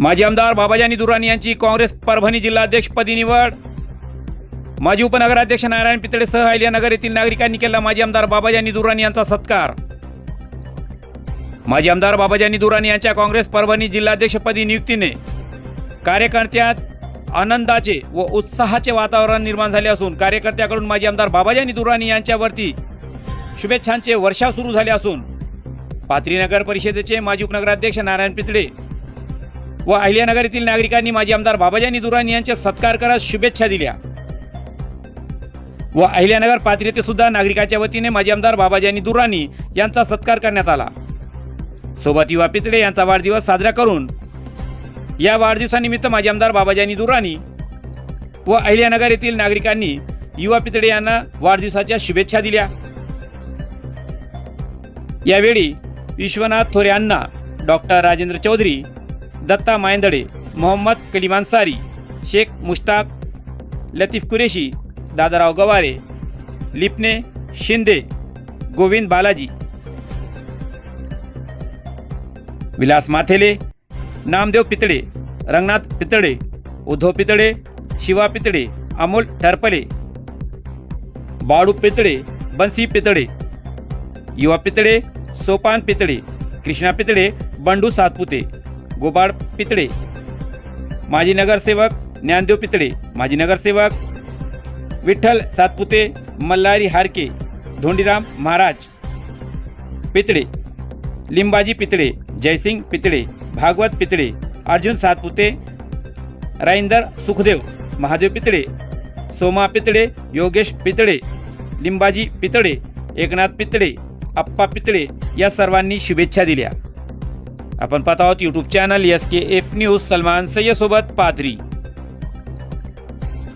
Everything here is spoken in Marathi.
माजी आमदार बाबाजानी दुराणी यांची काँग्रेस परभणी जिल्हाध्यक्षपदी निवड. माजी उपनगराध्यक्ष नारायण पितळे पितळेसह अहिल्यानगर येथील नागरिकांनी केला माजी आमदार बाबाजानी दुराणी यांचा सत्कार. माजी आमदार बाबाजानी दुराणी यांच्या काँग्रेस परभणी जिल्हाध्यक्षपदी नियुक्तीने कार्यकर्त्यात आनंदाचे व उत्साहाचे वातावरण निर्माण झाले असून कार्यकर्त्याकडून माजी आमदार बाबाजानी दुराणी यांच्यावरती शुभेच्छांचे वर्षाव सुरू झाले असून पाथरी नगर परिषदेचे माजी उपनगराध्यक्ष नारायण पितळे व अहिल्यानगर येथील नागरिकांनी माजी आमदार बाबाजानी दुराणी यांच्या सत्कार करत शुभेच्छा दिल्या. व अहिल्यानगर पाथरी येथे सुद्धा नागरिकाच्या वतीने माजी आमदार बाबाजानी दुराणी यांचा सत्कार करण्यात आला. सोबत युवा पितळे यांचा वाढदिवस साजरा करून या वाढदिवसानिमित्त माजी आमदार बाबाजानी दुराणी व अहिल्यानगर येथील नागरिकांनी युवा पितळे यांना वाढदिवसाच्या शुभेच्छा दिल्या. यावेळी विश्वनाथ थोरे अण्णा डॉक्टर राजेंद्र चौधरी दत्ता मायंदडे मोहम्मद कलीम अन्सारी शेख मुश्ताक लतीफ कुरेशी दादाराव गवारे लिपणे शिंदे गोविंद बालाजी. विलास माथेले नामदेव पितळे रंगनाथ पितळे उद्धव पितळे शिवा पितळे अमोल ठरपले बाळू पितळे बन्सी पितळे युवा पितळे सोपान पितळे कृष्णा पितळे बंडू सातपुते. गोबाळ पितळे. माजी नगरसेवक ज्ञानदेव पितळे. माजी नगरसेवक विठ्ठल सातपुते मल्हारी हारके धोंडीराम महाराज पितळे. लिंबाजी पितळे जयसिंग पितळे भागवत पितळे अर्जुन सातपुते राईंदर सुखदेव महादेव पितळे सोमा पितळे योगेश पितळे लिंबाजी पितळे एकनाथ पितळे आप्पा पितळे या सर्वांनी शुभेच्छा दिल्या. आपण पाहत आहोत YouTube channel S K F news Salman Sahya सोबत पादरी.